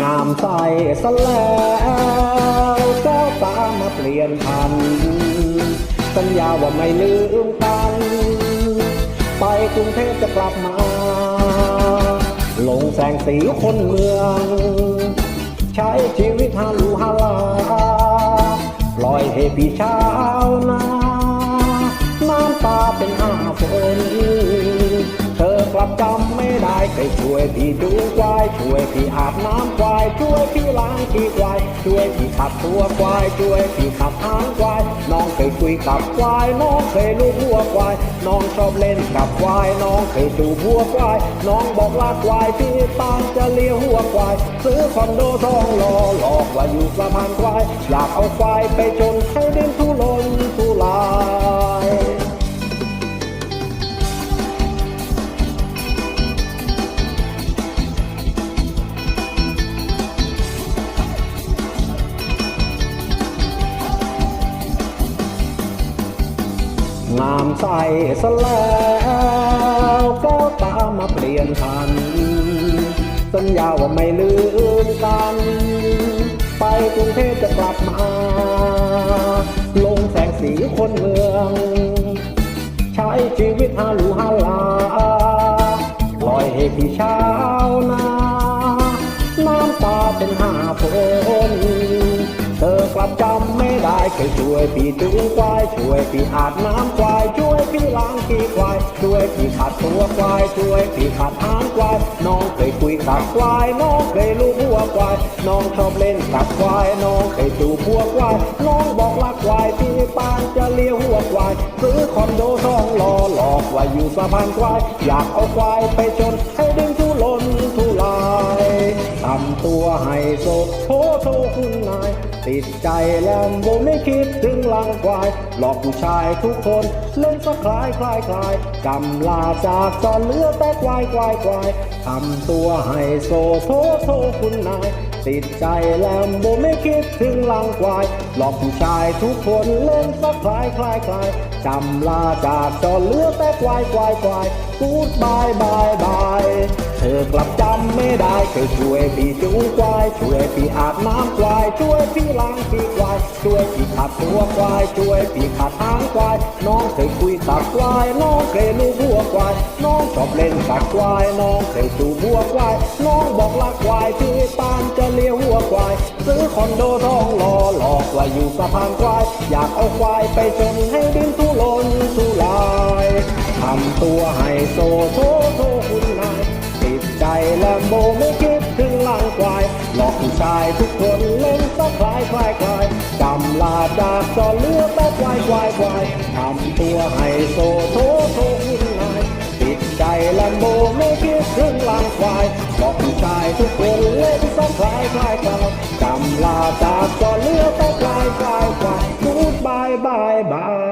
งามใส่ซะแล้วแก้วตามาเปลี่ยนพัน สัญญาว่าไม่ลืมกัน ไปกรุงเทพจะกลับมา ลงแสงสีคนเมือง ใช้ชีวิตฮาลูฮาลา ปล่อยให้พี่ชาวนา ไม่ได้เคยช่วยพี่ดูควาย ช่วยพี่อาบน้ำควาย ช่วยพี่ล้างขี้ควาย ช่วยพี่ขัดตัวควาย ช่วยพี่ขัดหางควาย น้องเคยคุยกับควาย น้องเคยลูกวัวควาย น้องชอบเล่นกับควาย น้องเคยจูบวัวควาย น้องบอกลาควายพี่ตามจะเลี้ยวหัวควาย ซื้อคอนโดทองหล่อหลอกว่าอยู่สะพานควาย อยากเอาควายไปจนให้ดินทุรนทุราย งามใส่ซะแล้วแก้วตามาเปลี่ยนพัน สัญญาว่าไม่ลืมกัน ไปกรุงเทพจะกลับมา ลงแสงสีคนเมือง ใช้ชีวิตฮาลูฮาลา ลอยให้พี่ชาวนา ลับจำไม่ได้เคยช่วยพี่ถึงควาย ช่วยพี่อาบน้ำควาย ช่วยพี่ล้างขี้ควาย ช่วยพี่ขัดตัวควาย ช่วยพี่ขัดหางควาย น้องเคยคุยกับควาย น้องเคยลูกหัวควาย น้องชอบเล่นกับควาย น้องเคยจูบหัวควาย น้องบอกรักควายพี่ปานจะเลี้ยวหัวควาย ซื้อคอนโดทองหล่อหลอกว่าอยู่สะพานควาย อยากเอาควายไปชนให้ดึงำตัวให้โสดโทโทคุณนาย ติดใจแล้วโมไม่คิดถึงลังควาย หลอกผู้ชายทุกคน เล่นสักคลายคลายคลายกำลาจากตอนเลือแต่ควายควายควายทำตัวให้โซโทโทคุณนาย ติดใจแล้วโมไม่คิดถึงลังควาย หลอกผู้ชายทุกคนเล่นสักคลายคลายคลายจำลาจากตอนเลือแต่ควายควายควายกูดบายบายบายเธอกลับจ ไม่ได้เคยช่วยพี่จูควาย ช่วยพี่อาบน้ำควาย ช่วยพี่ล้างพี่ควาย ช่วยพี่ขัดตัวควาย ช่วยพี่ขัดหางควาย น้องเคยคุยกับควาย น้องเคยลูกวัวควาย น้องชอบเล่นกับควาย น้องเคยจูบวัวควาย น้องบอกรักควายพี่ตามจะเลี้ยวหัวควาย ซื้อคอนโดทองหล่อหลอกว่าอยู่สะพานควาย อยากเอาควายไปจนให้ดินทุรนทุรายทำตัวให้โซโซโซคุณ ชายทุกคนเล่นตะคลายคลายคลายกำลาจากจอเลือตะควายควายควายทำตัวให้โซโทโทหุ่นนายติดใจลำโบไม่คิดถึงลางควายบอกชายทุกคนเล่นตะคลายคลายคลายกำลาจากจอเลือตะควายควายควายพูดบายบายบาย